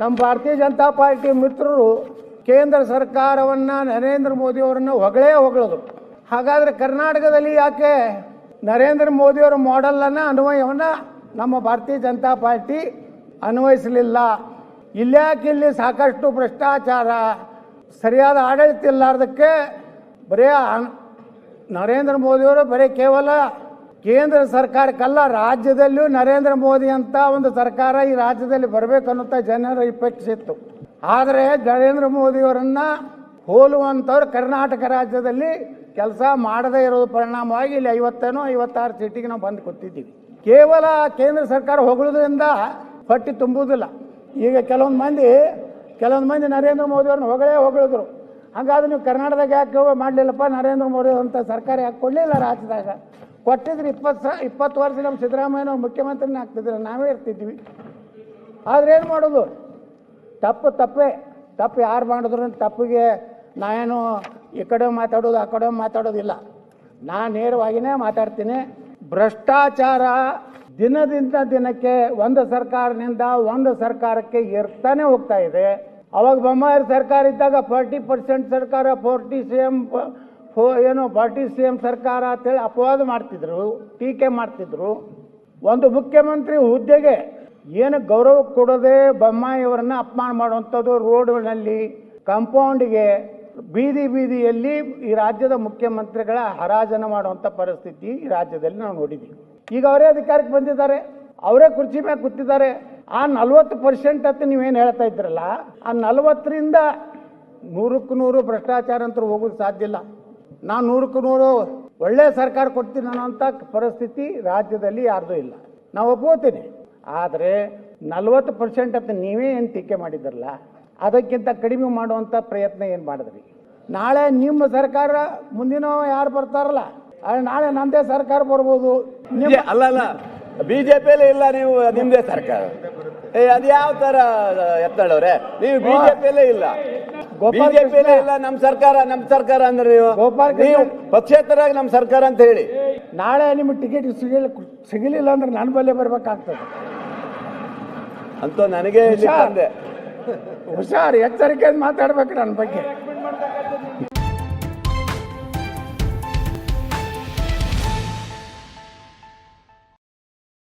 ನಮ್ಮ ಭಾರತೀಯ ಜನತಾ ಪಾರ್ಟಿ ಮಿತ್ರರು ಕೇಂದ್ರ ಸರ್ಕಾರವನ್ನು ನರೇಂದ್ರ ಮೋದಿಯವರನ್ನು ಹೊಗಳೇ ಹೊಗಳೋದು. ಹಾಗಾದರೆ ಕರ್ನಾಟಕದಲ್ಲಿ ಯಾಕೆ ನರೇಂದ್ರ ಮೋದಿಯವರ ಮಾಡೆಲನ್ನು ಅನ್ವಯವನ್ನು ನಮ್ಮ ಭಾರತೀಯ ಜನತಾ ಪಾರ್ಟಿ ಅನ್ವಯಿಸಲಿಲ್ಲ? ಇಲ್ಯಾಕೆ ಇಲ್ಲಿ ಸಾಕಷ್ಟು ಭ್ರಷ್ಟಾಚಾರ, ಸರಿಯಾದ ಆಡಳಿತ ಇಲ್ಲಾರ್ದಕ್ಕೆ ಬರೀ ನರೇಂದ್ರ ಮೋದಿಯವರು ಬರೀ ಕೇವಲ ಕೇಂದ್ರ ಸರ್ಕಾರಕ್ಕಲ್ಲ, ರಾಜ್ಯದಲ್ಲೂ ನರೇಂದ್ರ ಮೋದಿ ಅಂತ ಒಂದು ಸರ್ಕಾರ ಈ ರಾಜ್ಯದಲ್ಲಿ ಬರಬೇಕು ಅನ್ನುತ್ತಾ ಜನರ ಅಪೇಕ್ಷೆ ಇತ್ತು ಆದರೆ ನರೇಂದ್ರ ಮೋದಿಯವರನ್ನ ಹೋಲುವಂಥವ್ರು ಕರ್ನಾಟಕ ರಾಜ್ಯದಲ್ಲಿ ಕೆಲಸ ಮಾಡದೇ ಇರೋದು ಪರಿಣಾಮವಾಗಿ ಇಲ್ಲಿ ಐವತ್ತೇನೋ ಐವತ್ತಾರು ಸೀಟಿಗೆ ನಾವು ಬಂದು ಕೊಟ್ಟಿದ್ದೀವಿ. ಕೇವಲ ಕೇಂದ್ರ ಸರ್ಕಾರ ಹೊಗಳೋದ್ರಿಂದ ಪಟ್ಟಿ ತುಂಬುವುದಿಲ್ಲ. ಈಗ ಕೆಲವೊಂದು ಮಂದಿ ಕೆಲವೊಂದು ಮಂದಿ ನರೇಂದ್ರ ಮೋದಿಯವ್ರನ್ನ ಹೊಗಳೇ ಹೊಗಳಿದ್ರು. ಹಾಗಾದ್ರೆ ನೀವು ಕರ್ನಾಟಕದಾಗ ಯಾಕೆ ಮಾಡಲಿಲ್ಲಪ್ಪ? ನರೇಂದ್ರ ಮೋದಿ ಅಂತ ಸರ್ಕಾರ ಯಾಕೆ ಕೊಡಲಿಲ್ಲ ರಾಜ್ಯದಾಗ? ಕೊಟ್ಟಿದ್ರೆ ಇಪ್ಪತ್ತು ಸ, ಇಪ್ಪತ್ತು ವರ್ಷ ನಮ್ಮ ಸಿದ್ದರಾಮಯ್ಯ ಮುಖ್ಯಮಂತ್ರಿನೇ ಆಗ್ತಿದ್ರು, ನಾವೇ ಇರ್ತಿದ್ವಿ. ಆದ್ರೆ ಏನು ಮಾಡೋದು? ತಪ್ಪು ತಪ್ಪೇ. ತಪ್ಪು ಯಾರು ಮಾಡಿದ್ರು ತಪ್ಪಿಗೆ ನಾನೇನು ಈ ಕಡೆ ಮಾತಾಡೋದು, ಆ ಕಡೆ ಮಾತಾಡೋದಿಲ್ಲ. ನಾನು ನೇರವಾಗಿಯೇ ಮಾತಾಡ್ತೀನಿ. ಭ್ರಷ್ಟಾಚಾರ ದಿನದಿಂದ ದಿನಕ್ಕೆ ಒಂದು ಸರ್ಕಾರದಿಂದ ಒಂದು ಸರ್ಕಾರಕ್ಕೆ ಏರ್ತಾನೆ ಹೋಗ್ತಾ ಇದೆ. ಅವಾಗ ಬೊಮ್ಮಾಯಿ ಸರ್ಕಾರ ಇದ್ದಾಗ ಫಾರ್ಟಿ ಪರ್ಸೆಂಟ್ ಸರ್ಕಾರ, ಫೋರ್ಟಿ ಸಿ ಎಂ ಏನು ಪಾರ್ಟಿ ಸಿ ಎಂ ಸರ್ಕಾರ ಅಂತೇಳಿ ಅಪವಾದ ಮಾಡ್ತಿದ್ರು, ಟೀಕೆ ಮಾಡ್ತಿದ್ರು. ಒಂದು ಮುಖ್ಯಮಂತ್ರಿ ಹುದ್ದೆಗೆ ಏನು ಗೌರವ ಕೊಡದೆ ಬೊಮ್ಮಾಯಿಯವರನ್ನ ಅಪಮಾನ ಮಾಡುವಂಥದ್ದು ರೋಡ್ಗಳಲ್ಲಿ, ಕಾಂಪೌಂಡ್ಗೆ, ಬೀದಿ ಬೀದಿಯಲ್ಲಿ ಈ ರಾಜ್ಯದ ಮುಖ್ಯಮಂತ್ರಿಗಳ ಹರಾಜನ ಮಾಡುವಂಥ ಪರಿಸ್ಥಿತಿ ಈ ರಾಜ್ಯದಲ್ಲಿ ನಾವು ನೋಡಿದ್ದೀವಿ. ಈಗ ಅವರೇ ಅಧಿಕಾರಕ್ಕೆ ಬಂದಿದ್ದಾರೆ, ಅವರೇ ಕುರ್ಚಿ ಮೇಲೆ ಕೂತಿದ್ದಾರೆ. ಆ ನಲ್ವತ್ತು ಪರ್ಸೆಂಟ್ ಅಂತ ನೀವೇನು ಹೇಳ್ತಾ ಇದ್ರಲ್ಲ, ಆ ನಲ್ವತ್ತರಿಂದ ನೂರಕ್ಕೂ ನೂರು ಭ್ರಷ್ಟಾಚಾರ ಅಂತ ಹೋಗೋದು ಸಾಧ್ಯ ಇಲ್ಲ. ನಾನು ನೂರಕ್ಕೂ ನೂರು ಒಳ್ಳೆ ಸರ್ಕಾರ ಕೊಡ್ತೀನಿ ಅನ್ನೋಂಥ ಪರಿಸ್ಥಿತಿ ರಾಜ್ಯದಲ್ಲಿ ಯಾರ್ದೂ ಇಲ್ಲ. ನಾವು ಒಪ್ಕೋತೀನಿ. ಆದರೆ ನಲ್ವತ್ತು ಪರ್ಸೆಂಟ್ ಅಂತ ನೀವೇ ಏನು ಟೀಕೆ ಮಾಡಿದ್ರಲ್ಲ ಅದಕ್ಕಿಂತ ಕಡಿಮೆ ಮಾಡುವಂಥ ಪ್ರಯತ್ನ ಏನು ಮಾಡಿದ್ರಿ? ನಾಳೆ ನಿಮ್ಮ ಸರ್ಕಾರ ಮುಂದಿನ ಯಾರು ಬರ್ತಾರಲ್ಲ ನಾಳೆ ನಂದೇ ಸರ್ಕಾರ ಬರ್ಬೋದು. ಅಲ್ಲ ಅಲ್ಲ. ಬಿಜೆಪಿಯಲ್ಲಿ ಇಲ್ಲ ನೀವು ನಿಮ್ಮದೇ ಸರ್ಕಾರ. ಏ ಅದು ಯಾವ ಥರ ಎತ್ತಾಳವ್ರೆ? ನೀವು ಬಿಜೆಪಿಯಲ್ಲೇ ಇಲ್ಲ. ಗೋಪಾಲ್. ಇಲ್ಲ ನಮ್ ಸರ್ಕಾರ ನಮ್ ಸರ್ಕಾರ ಅಂದ್ರೆ ನೀವು ಗೋಪಾಲ್ ಕೃಷ್ಣ. ನೀವು ಪಕ್ಷೇತರಾಗಿ ನಮ್ ಸರ್ಕಾರ ಅಂತ ಹೇಳಿ ನಾಳೆ ನಿಮ್ಗೆ ಟಿಕೆಟ್ ಸಿಗಲಿಲ್ಲ ಸಿಗಲಿಲ್ಲ ಅಂದ್ರೆ ನನ್ನ ಬಲ್ಲೇ ಬರ್ಬೇಕಾಗ್ತದೆ ಅಂತ ನನಗೆ ಇಲ್ಲಿ ಹುಷಾರ್. ಬಂದೆ ಹುಷಾರ್ ಎಚ್ಚರಿಕೆ ಮಾತಾಡ್ಬೇಕು ನನ್ನ ಬಗ್ಗೆ